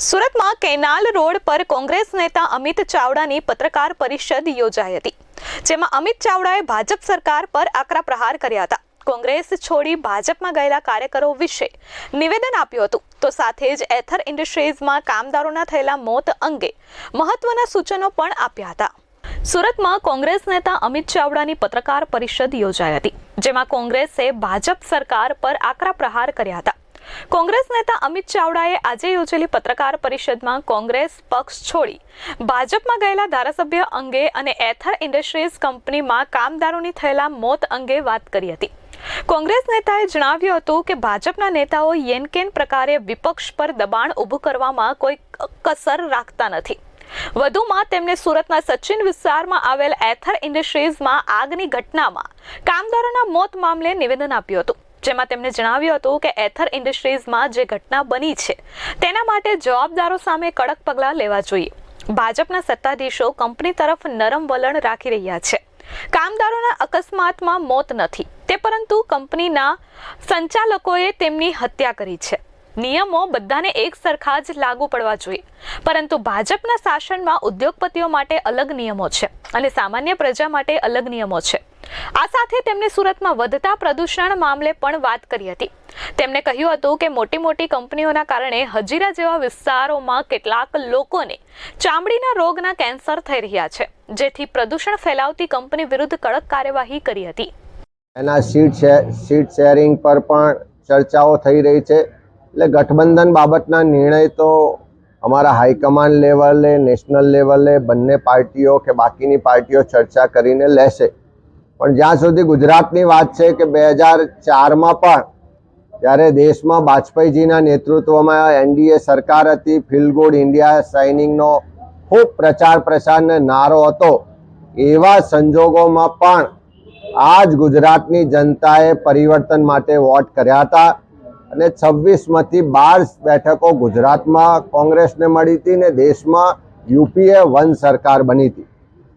સુરતમાં canal road પર કોંગ્રેસ નેતા અમિત ચાવડાની પત્રકાર પરિષદ યોજાઈ હતી, જેમાં અમિત ચાવડાએ ભાજપ સરકાર પર આકરા પ્રહાર કર્યા હતા. કોંગ્રેસ છોડી ભાજપમાં ગયેલા કાર્યકરો વિશે નિવેદન આપ્યું હતું. તો સાથે જ એથર ઇન્ડસ્ટ્રીઝમાં કામદારોના થયેલા મોત અંગે મહત્વના સૂચનો પણ આપ્યા હતા. સુરતમાં કોંગ્રેસ નેતા અમિત ચાવડાની પત્રકાર પરિષદ યોજાઈ હતી, જેમાં કોંગ્રેસે ભાજપ સરકાર પર આકરા પ્રહાર કર્યા હતા. કોંગ્રેસ નેતા અમિત ચાવડાએ આજે યોજેલી પત્રકાર પરિષદમાં કોંગ્રેસ પક્ષ છોડી ભાજપમાં ગયેલા ધારાસભ્ય અંગે અને એથર ઇન્ડસ્ટ્રીઝ કંપનીમાં કામદારોની થયેલા મોત અંગે વાત કરી હતી. કોંગ્રેસ નેતાએ જણાવ્યું હતું કે ભાજપના નેતાઓ યેનકેન પ્રકારે વિપક્ષ પર દબાણ ઊભું કરવામાં કોઈ કસર રાખતા નથી. વધુમાં તેમણે સુરતના સચિન વિસ્તારમાં આવેલ એથર ઇન્ડસ્ટ્રીઝમાં આગની ઘટનામાં કામદારોના મોત મામલે નિવેદન આપ્યું હતું. જેમાં તેમણે જણાવ્યું હતું કે એથર ઇન્ડસ્ટ્રીઝમાં જે ઘટના બની છે, તેના માટે જવાબદારો સામે કડક પગલાં લેવા જોઈએ. ભાજપના સત્તાધીશો કંપની તરફ નરમ વલણ રાખી રહ્યા છે. કામદારોના અકસ્માતમાં મોત નથી. તે પરંતુ કંપનીના સંચાલકોએ તેમની હત્યા કરી છે. નિયમો બધાને એક સરખા જ લાગુ પડવા જોઈએ. પરંતુ ભાજપના શાસનમાં ઉદ્યોગપતિઓ માટે અલગ નિયમો છે અને સામાન્ય પ્રજા માટે અલગ નિયમો છે. આ સાથે તેમણે સુરતમાં વધતા પ્રદૂષણ મામલે પણ વાત કરી હતી. તેમણે કહ્યું હતું કે મોટી મોટી કંપનીઓના કારણે હજીરા જેવા વિસ્તારોમાં કેટલાક લોકોને ચામડીના રોગના કેન્સર થઈ રહ્યા છે, જેથી પ્રદૂષણ ફેલાવતી કંપની વિરુદ્ધ કડક કાર્યવાહી કરી હતી. એના સીટ સીટ શેરિંગ પર પણ ચર્ચાઓ થઈ રહી છે. એટલે ગઠબંધન બાબતના નિર્ણય તો અમારા હાઈકમાન્ડ લેવલે, નેશનલ લેવલે બંને પાર્ટીઓ કે બાકીની પાર્ટીઓ ચર્ચા કરીને લેશે. પણ જ્યાં સુધી ગુજરાતની વાત છે કે બે હજાર ચારમાં પણ જ્યારે દેશમાં વાજપેયીજીના નેતૃત્વમાં એનડીએ સરકાર હતી ફીલ ગુડ ઇન્ડિયા સાઇનિંગનો ખૂબ પ્રચાર પ્રસારને નારો હતો, એવા સંજોગોમાં પણ આ જ ગુજરાતની જનતાએ પરિવર્તન માટે વોટ કર્યા હતા. અને છવ્વીસમાંથી બાર બેઠકો ગુજરાતમાં કોંગ્રેસને મળી હતી ને દેશમાં યુપીએ વન સરકાર બની હતી.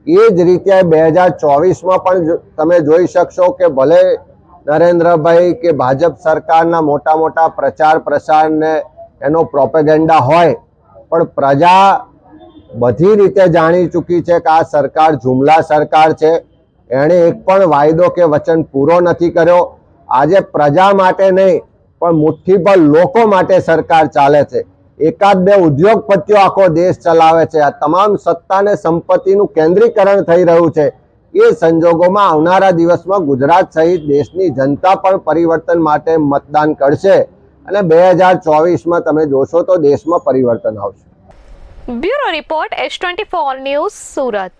એ જ રીતે બે હજાર ચોવીસમાં પણ તમે જોઈ શકશો કે ભલે નરેન્દ્રભાઈ કે ભાજપ સરકારના મોટા મોટા પ્રચાર પ્રસારને એનો પ્રોપેગેન્ડા હોય, પણ પ્રજા બધી રીતે જાણી ચૂકી છે કે આ સરકાર જુમલા સરકાર છે. એણે એક પણ વાયદો કે વચન પૂરો નથી કર્યો. આજે પ્રજા માટે નહીં, પણ મુઠ્ઠીભર લોકો માટે સરકાર ચાલે છે. એકાદ બે ઉદ્યોગપતિઓ આખો દેશ ચલાવે છે. આ તમામ સત્તાને સંપત્તિનું કેન્દ્રીકરણ થઈ રહ્યું છે. એ સંજોગોમાં આવનારા દિવસમાં ગુજરાત સહિત દેશની જનતા પણ પરિવર્તન માટે મતદાન કરશે. અને બે હજાર ચોવીસમાં તમે જોશો તો દેશમાં પરિવર્તન આવશે. Bureau report S twenty four news Surat.